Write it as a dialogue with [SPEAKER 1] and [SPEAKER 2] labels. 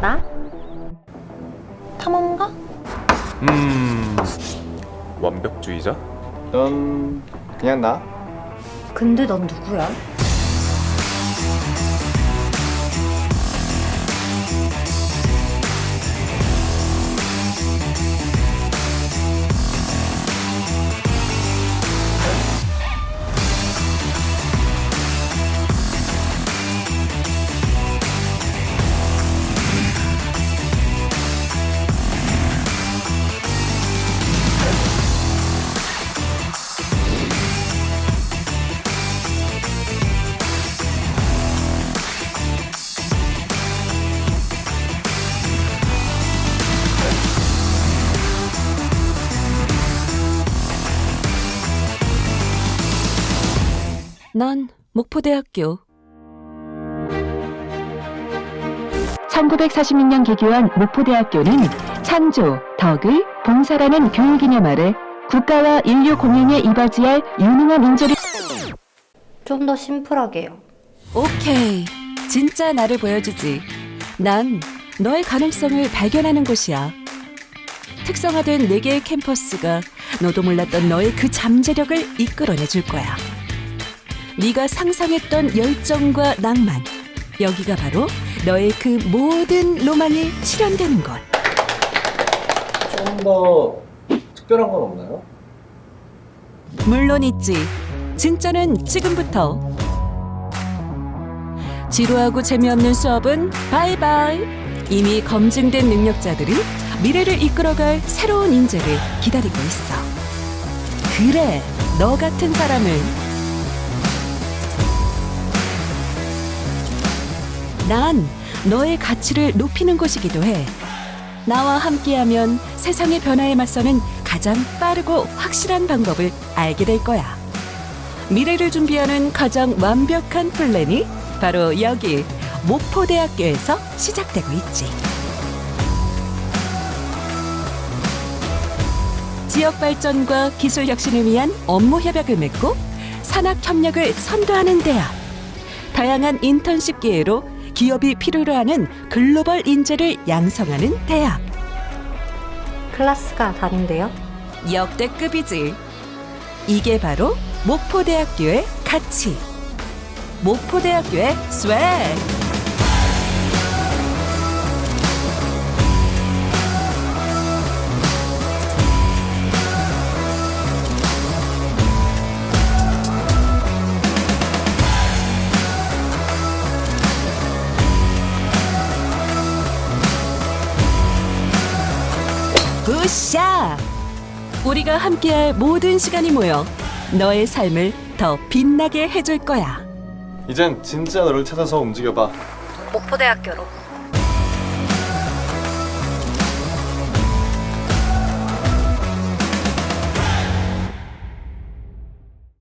[SPEAKER 1] 나? 탐험가?
[SPEAKER 2] 음 완벽주의자?
[SPEAKER 3] 넌 그냥 나?
[SPEAKER 1] 근데 넌 누구야?
[SPEAKER 4] 난 목포대학교.
[SPEAKER 5] 1946년 개교한 목포대학교는 창조, 덕을, 봉사라는 교육이냐 말에 국가와 인류 공연에 이바지할 유능한 인재를
[SPEAKER 1] 좀 더 심플하게요.
[SPEAKER 4] 오케이. 진짜 나를 보여주지. 난 너의 가능성을 발견하는 곳이야. 특성화된 네 개의 캠퍼스가 너도 몰랐던 너의 그 잠재력을 이끌어내 줄 거야 네가 상상했던 열정과 낭만 여기가 바로 너의 그 모든 로망이 실현되는 곳
[SPEAKER 3] 좀 더 특별한 건 없나요?
[SPEAKER 4] 물론 있지. 진짜는 지금부터. 지루하고 재미없는 수업은 바이바이. 이미 검증된 능력자들이 미래를 이끌어갈 새로운 인재를 기다리고 있어. 그래, 너 같은 사람을. 난 너의 가치를 높이는 곳이기도 해. 나와 함께하면 세상의 변화에 맞서는 가장 빠르고 확실한 방법을 알게 될 거야. 미래를 준비하는 가장 완벽한 플랜이 바로 여기 목포대학교에서 시작되고 있지. 지역 발전과 기술 혁신을 위한 업무 협약을 맺고 산학 협력을 선도하는 대학. 다양한 인턴십 기회로 기업이 필요로 하는 글로벌 인재를 양성하는 대학.
[SPEAKER 1] 클래스가 다른데요?
[SPEAKER 4] 역대급이지. 이게 바로 목포대학교의 가치. 목포대학교의 스웩. 굿샷! 우리가 함께할 모든 시간이 모여 너의 삶을 더 빛나게 해줄 거야.
[SPEAKER 3] 이젠 진짜 너를 찾아서 움직여봐
[SPEAKER 1] 목포대학교로.